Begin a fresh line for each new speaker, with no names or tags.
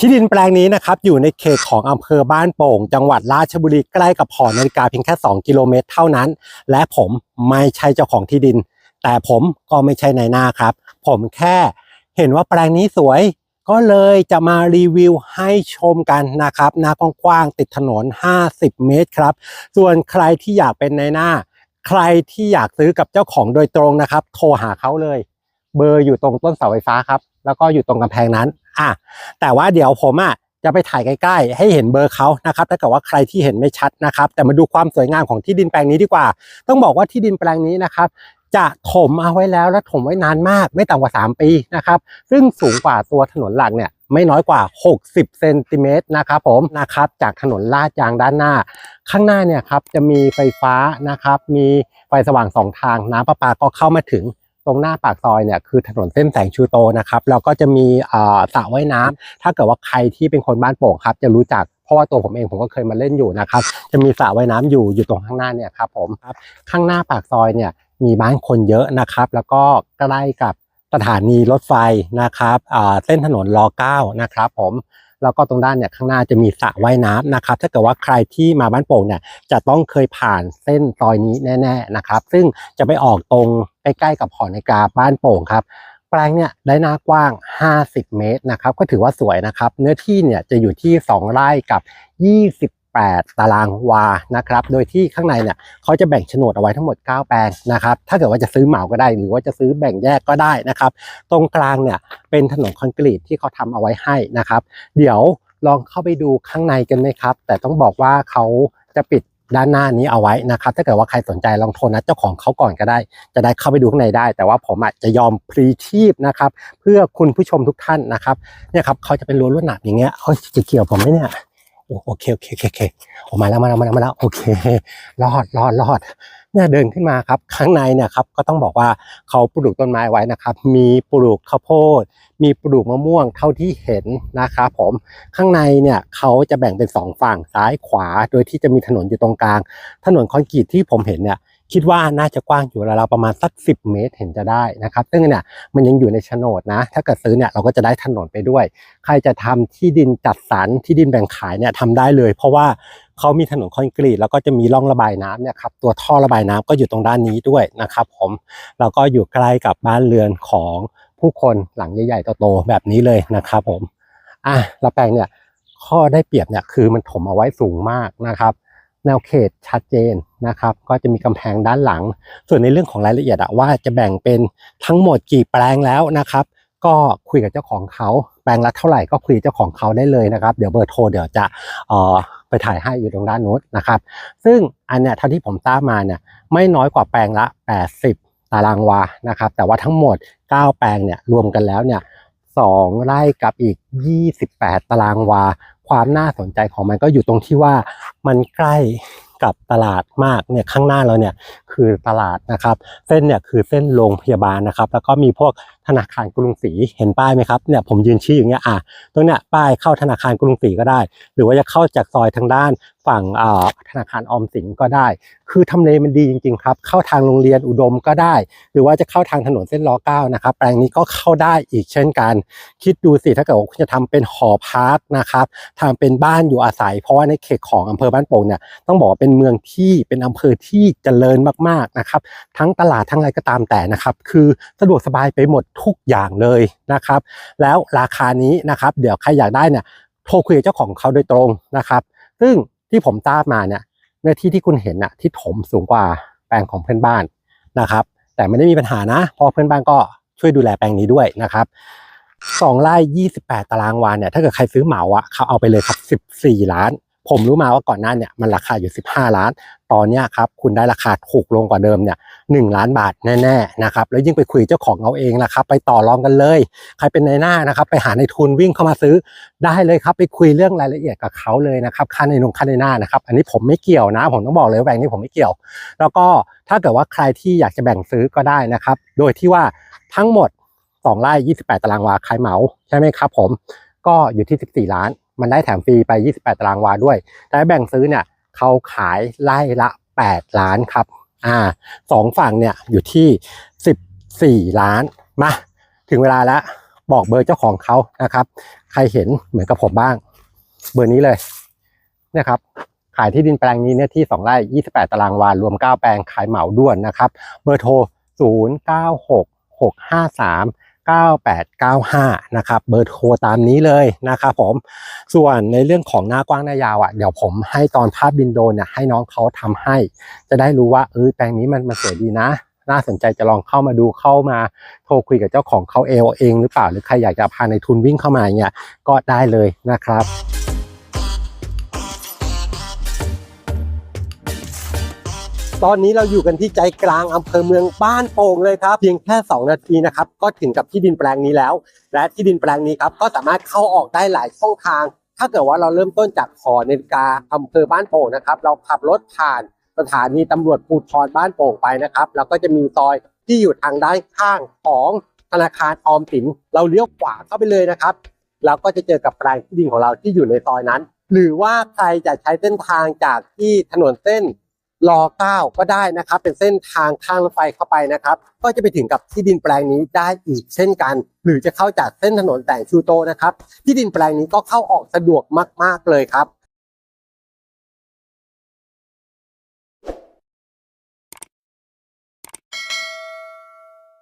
ที่ดินแปลงนี้นะครับอยู่ในเขตของอำเภอบ้านโป่ง จังหวัดราชบุรีใกล้กับหอนาฬิกาเพียงแค่ 2 กิโลเมตรเท่านั้น และผมไม่ใช่เจ้าของที่ดิน แต่ผมก็ไม่ใช่นายหน้าครับ ผมแค่เห็นว่าแปลงนี้สวย ก็เลยจะมารีวิวให้ชมกันนะครับหน้ากว้างๆติดถนน 50 เมตรครับ ส่วนใครที่อยากเป็นนายหน้า ใครที่อยากซื้อกับเจ้าของโดยตรงนะครับ โทรหาเขาเลย เบอร์อยู่ตรงต้นเสาไฟฟ้าครับ แล้วก็อยู่ตรงกำแพงนั้น อะแต่ว่าเดี๋ยวผมอะจะไปถ่ายใกล้ ๆ ให้เห็นเบอร์เขานะครับถ้าเกิดว่าใครที่เห็นไม่ชัดนะครับ แต่มาดูความสวยงามของที่ดินแปลงนี้ดีกว่า ต้องบอกว่าที่ดินแปลงนี้นะครับจะถมเอาไว้แล้วและถมไว้นานมาก ไม่ต่ำกว่า 3 ปีนะครับซึ่งสูงกว่าตัวถนนหลักเนี่ยไม่น้อยกว่า 60 เซนติเมตรนะครับผมนะครับจากถนนลาดยางด้านหน้า ข้างหน้าเนี่ยครับจะมีไฟฟ้านะครับมีไฟสว่างสองทางน้ำประปาก็เข้ามาถึง ตรงหน้าปากซอยเนี่ยคือถนนเส้นแสงชูโตนะครับแล้วก็จะมีสระว่ายน้ำถ้าเกิดว่าใครที่เป็นคนบ้านโป่งครับจะรู้จักเพราะว่าตัวผมเองผมก็เคยมาเล่นอยู่นะครับ จะมีสระว่ายน้ำอยู่อยู่ตรงข้างหน้าเนี่ยครับผมครับข้างหน้าปากซอยเนี่ยมีบ้านคนเยอะนะครับ แล้วก็ใกล้กับสถานีรถไฟนะครับเส้นถนนร 9 นะครับผม แล้วก็ตรงด้านเนี่ยข้างหน้าจะมีสระว่ายน้ำนะครับ ถ้าเกิดว่าใครที่มาบ้านโป่งเนี่ยจะต้องเคยผ่านเส้นซอยนี้แน่ ๆนะครับ ซึ่งจะไปออกตรงใกล้ๆกับหอนาฬิกาบ้านโป่งครับแปลงเนี่ยได้หน้ากว้าง 50 เมตรนะครับ ก็ถือว่าสวยนะครับ เนื้อที่เนี่ยจะอยู่ที่ 2 ไร่กับ 8 ตารางวานะครับ โดยที่ข้างในเนี่ยเขาจะแบ่งโฉนดเอาไว้ทั้งหมด 9 แปลงนะครับ ถ้าเกิดว่าจะซื้อเหมาก็ได้ หรือว่าจะซื้อแบ่งแยกก็ได้นะครับ ตรงกลางเนี่ยเป็นถนนคอนกรีตที่เขาทำเอาไว้ให้นะครับ เดี๋ยวลองเข้าไปดูข้างในกันไหมครับ แต่ต้องบอกว่าเขาจะปิดด้านหน้านี้เอาไว้นะครับ ถ้าเกิดว่าใครสนใจลองโทรนัดเจ้าของเขาก่อนก็ได้ จะได้เข้าไปดูข้างในได้ แต่ว่าผมอาจจะยอมพรีชีพนะครับ เพื่อคุณผู้ชมทุกท่านนะครับเนี่ยครับเขาจะเป็นรั้วลวดหนามอย่างเงี้ยเขาจะเกี่ยวผมไหมเนี่ย โอเคโอเคโอเคโอเคออกมาแล้วมาแล้วมาแล้วมาแล้วโอเครอดรอดรอดเนี่ยเดินขึ้นมาครับข้างในเนี่ยครับก็ต้องบอกว่าเขาปลูกต้นไม้ไว้นะครับ มีปลูกข้าวโพด มีปลูกมะม่วงเท่าที่เห็นนะครับผมข้างในเนี่ยเขาจะแบ่งเป็นสองฝั่งซ้ายขวา โดยที่จะมีถนนอยู่ตรงกลาง ถนนคอนกรีตที่ผมเห็นเนี่ย คิดว่าน่าจะกว้างอยู่ราวๆประมาณสัก 10 เมตรเห็นจะได้นะครับ ซึ่งเนี่ยมันยังอยู่ในโฉนดนะ ถ้าเกิดซื้อเนี่ยเราก็จะได้ถนนไปด้วย ใครจะทำที่ดินจัดสรรที่ดินแบ่งขายเนี่ยทำได้เลย เพราะว่าเขามีถนนคอนกรีตแล้วก็จะมีร่องระบายน้ำเนี่ยครับตัวท่อระบายน้ำก็อยู่ตรงด้านนี้ด้วยนะครับ ผมแล้วก็อยู่ใกล้กับบ้านเรือนของผู้คนหลังใหญ่ๆโตๆแบบนี้เลยนะครับ ผมอะล้วแปลงเนี่ยข้อได้เปรียบเนี่ยคือมันถมเอาไว้สูงมากนะครับ แนวเขตชัดเจนนะครับ ก็จะมีกำแพงด้านหลัง ส่วนในเรื่องของรายละเอียดอะว่าจะแบ่งเป็นทั้งหมดกี่แปลงแล้วนะครับ ก็คุยกับเจ้าของเขาแปลงละเท่าไหร่ก็คุยเจ้าของเขาได้เลยนะครับ เดี๋ยวเบอร์โทรเดี๋ยวจะเอ่อไปถ่ายให้อยู่ตรงด้านโน้นนะครับ ซึ่งอันเนี้ยเท่าที่ผมทราบมาเนี่ยไม่น้อยกว่าแปลงละ 80 ตารางวานะครับ แต่ว่าทั้งหมด 9 แปลงเนี่ยรวมกันแล้วเนี่ย2ไร่กับอีก 28 ตารางวา ความน่าสนใจของมันก็อยู่ตรงที่ว่ามันใกล้กับตลาดมากเนี่ยข้างหน้าเราเนี่ยคือตลาดนะครับ เส้นเนี่ยคือเส้นโรงพยาบาลนะครับ แล้วก็มีพวกธนาคารกรุงศรีเห็นป้ายไหมครับเนี่ยผมยืนชี้อย่างเงี้ยอะตรงเนี้ยป้ายเข้าธนาคารกรุงศรีก็ได้ หรือว่าจะเข้าจากซอยทางด้านฝั่งอ่าธนาคารออมสินก็ได้ คือทำเลมันดีจริงๆครับ เข้าทางโรงเรียนอุดมก็ได้ หรือว่าจะเข้าทางถนนเส้นล้อเก้านะครับ แปลงนี้ก็เข้าได้อีกเช่นกัน คิดดูสิถ้าเกิดว่าคุณจะทำเป็นหอพักนะครับทำเป็นบ้านอยู่อาศัย เพราะว่าในเขตของอำเภอบ้านโป่งเนี่ยต้องบอกว่าเป็นเมืองที่เป็นอำเภอที่เจริญมากๆนะครับ ทั้งตลาดทั้งอะไรก็ตามแต่นะครับ คือสะดวกสบายไปหมดทุกอย่างเลยนะครับ แล้วราคานี้นะครับ เดี๋ยวใครอยากได้เนี่ยโทรคุยกับเจ้าของเขาโดยตรงนะครับ ซึ่งที่ผมทราบมาเนี่ยเนื้อที่ที่คุณเห็นน่ะที่ถมสูงกว่าแปลงของเพื่อนบ้านนะครับ แต่ไม่ได้มีปัญหานะเพราะเพื่อนบ้านก็ช่วยดูแลแปลงนี้ด้วยนะครับสองไร่ยี่สิบแปดตารางวาเนี่ยถ้าเกิดใครซื้อเหมาอะเขาเอาไปเลยครับสิบสี่ล้าน ผมรู้มาว่าก่อนหน้าเนี่ยมันราคาอยู่ 15 ล้าน ตอนเนี้ยครับคุณได้ราคาถูกลงกว่าเดิมเนี่ยหล้านบาทแน่ๆนะครับแล้วยิ่งไปคุยเจ้าของเอาเองนะครับไปต่อรองกันเลย ใครเป็นในหน้านะครับไปหาในทุนวิ่งเข้ามาซื้อได้เลยครับไปคุยเรื่องรายละเอียดกับเขาเลยนะครับค่าในนงค่าในหน้านะครับอันนี้ผมไม่เกี่ยวนะ ผมต้องบอกเลยว่าแบ่งนี้ผมไม่เกี่ยว แล้วก็ถ้าเกิดว่าใครที่อยากจะแบ่งซื้อก็ได้นะครับโดยที่ว่าทั้งหมด2ไร่28 ตารางวาขายเหมาใช่ไหมครับผมก็อยู่ที่ 14 ล้าน มันได้แถมฟรีไป 28 ตารางวาด้วย แต่แบ่งซื้อเนี่ยเขาขายไล่ละ 8 ล้านครับ อ่าสองฝั่งเนี่ยอยู่ที่ 14 ล้าน มา ถึงเวลาแล้วบอกเบอร์เจ้าของเขานะครับ ใครเห็นเหมือนกับผมบ้าง เบอร์นี้เลยเนี่ยครับขายที่ดินแปลงนี้เนี่ยที่ 2 ไร่ 28 ตารางวา รวม 9 แปลง ขายเหมาด่วนนะครับ เบอร์โทร 096653 9895 นะครับเบอร์โทรตามนี้เลยนะครับผมส่วนในเรื่องของหน้ากว้างหน้ายาวอะเดี๋ยวผมให้ตอนภาพบินโดนเนี่ยให้น้องเขาทำให้ จะได้รู้ว่าเออแปลงนี้มันมันสวยดีนะ น่าสนใจจะลองเข้ามาดูเข้ามาโทรคุยกับเจ้าของเขาเองเองหรือเปล่าหรือใครอยากจะพาในทุนวิ่งเข้ามาเนี่ยก็ได้เลยนะครับ ตอนนี้เราอยู่กันที่ใจกลางอำเภอเมืองบ้านโป่งเลยครับ เพียงแค่ 2 นาทีนะครับ ก็ถึงกับที่ดินแปลงนี้แล้ว และที่ดินแปลงนี้ครับ ก็สามารถเข้าออกได้หลายช่องทาง ถ้าเกิดว่าเราเริ่มต้นจากหอนาฬิกาอำเภอบ้านโป่งนะครับ เราขับรถผ่านสถานีตำรวจภูธรบ้านโป่งไปนะครับ แล้วก็จะมีซอยที่อยู่ทางด้านข้างของธนาคารออมสิน เราเลี้ยวขวาเข้าไปเลยนะครับ เราก็จะเจอกับแปลงที่ดินของเราที่อยู่ในซอยนั้น หรือว่าใครจะใช้เส้นทางจากที่ถนนเส้น รอเก้าก็ได้นะครับ เป็นเส้นทางข้างรถไฟเข้าไปนะครับ ก็จะไปถึงกับที่ดินแปลงนี้ได้อีกเช่นกัน หรือจะเข้าจากเส้นถนนแต่งชูโตนะครับ ที่ดินแปลงนี้ก็เข้าออกสะดวกมาก ๆเลยครับ